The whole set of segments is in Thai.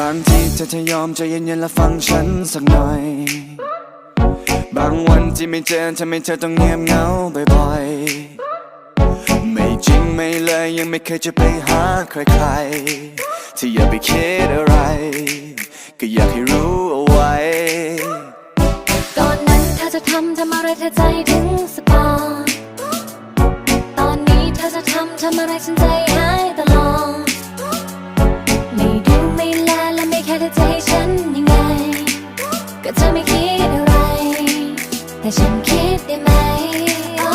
บางทีเธอจะยอมใจเย็นๆและฟังฉันสักหน่อย บางวันที่ไม่เจอทำให้เธอต้องเงียบเหงาบ่อยๆ ไม่จริงไม่เลยยังไม่เคยจะไปหาใครๆที่อย่าไปคิดอะไร ก็อยากให้รู้เอาไว้ ก่อนนั้นเธอจะทำทำอะไรเธอใจถึงสปอตอนนี้เธอจะทำทำอะไรฉันใจหายตลอด จะให้ฉันยังไง ก็เธอไม่คิดอะไร แต่ฉันคิดได้ไหมโอ้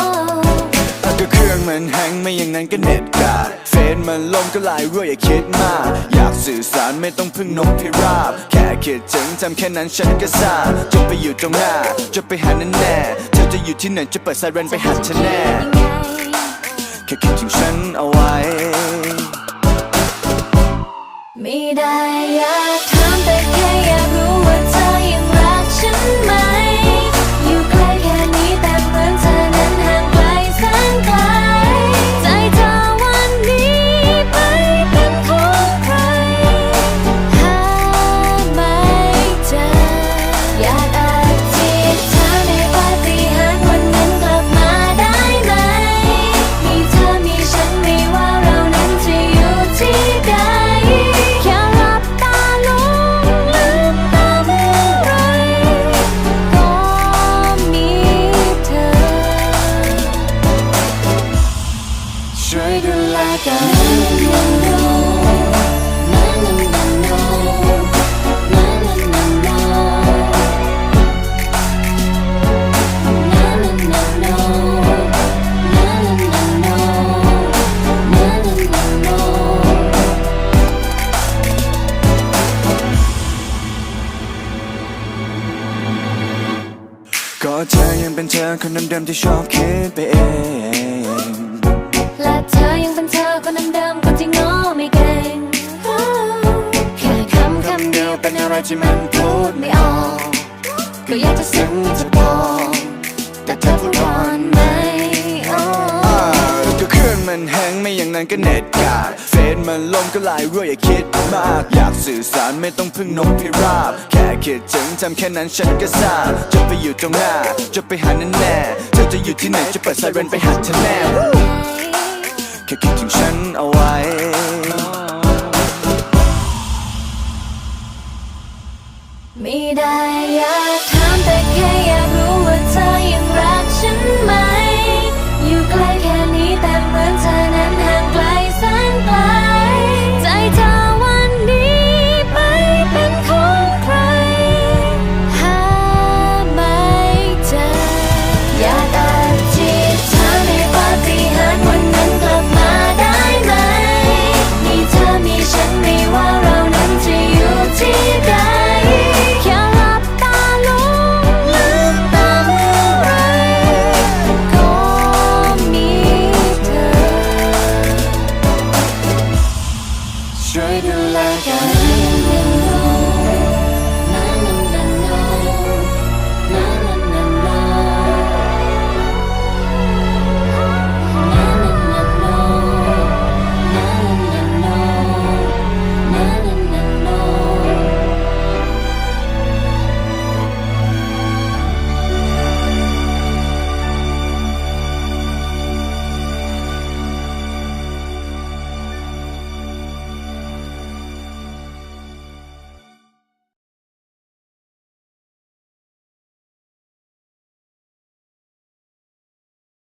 ก็เครื่องมันแฮงไม่อย่างนั้นก็เน็ตกาดเฟซมันลงก็ไลน์รั่วอย่าคิดมาก อยากสื่อสารไม่ต้องพึ่งนกพิราบ แค่คิดถึงทำแค่นั้นฉันก็ทราบจะไปอยู่ตรงหน้า จะไปหาแน่แน่ๆเธอจะอยู่ที่ไหนจะเปิดไซเรนไปหาเธอแน่ยังไงแค่คิดถึงฉันเอาไว้ ไม่ได้อยาก ก็เธอยังเป็นเธอคนเดิมๆที่ชอบคิดไปเอง ที่มันพูดไม่ออกก็อยากจะซึ้งจะบอกแต่เธอพูดก่อนไหมก็เครื่องมันแฮงไม่อย่างนั้นก็เน็ตกาดเฟซมันลงก็ลน์รั่วอย่าคิดมาก อยากสื่อสารไม่ต้องพึ่งนกพิราบ แค่คิดถึงทำแค่นั้นฉันก็ทราบจะไปอยู่ตรงหน้า จะไปหาแน่แน่เธอจะอยู่ที่ไหนจะเปิดไซเรนไปหาเธอแน่แค่คิดถึงฉันเอาไว้ Yeah.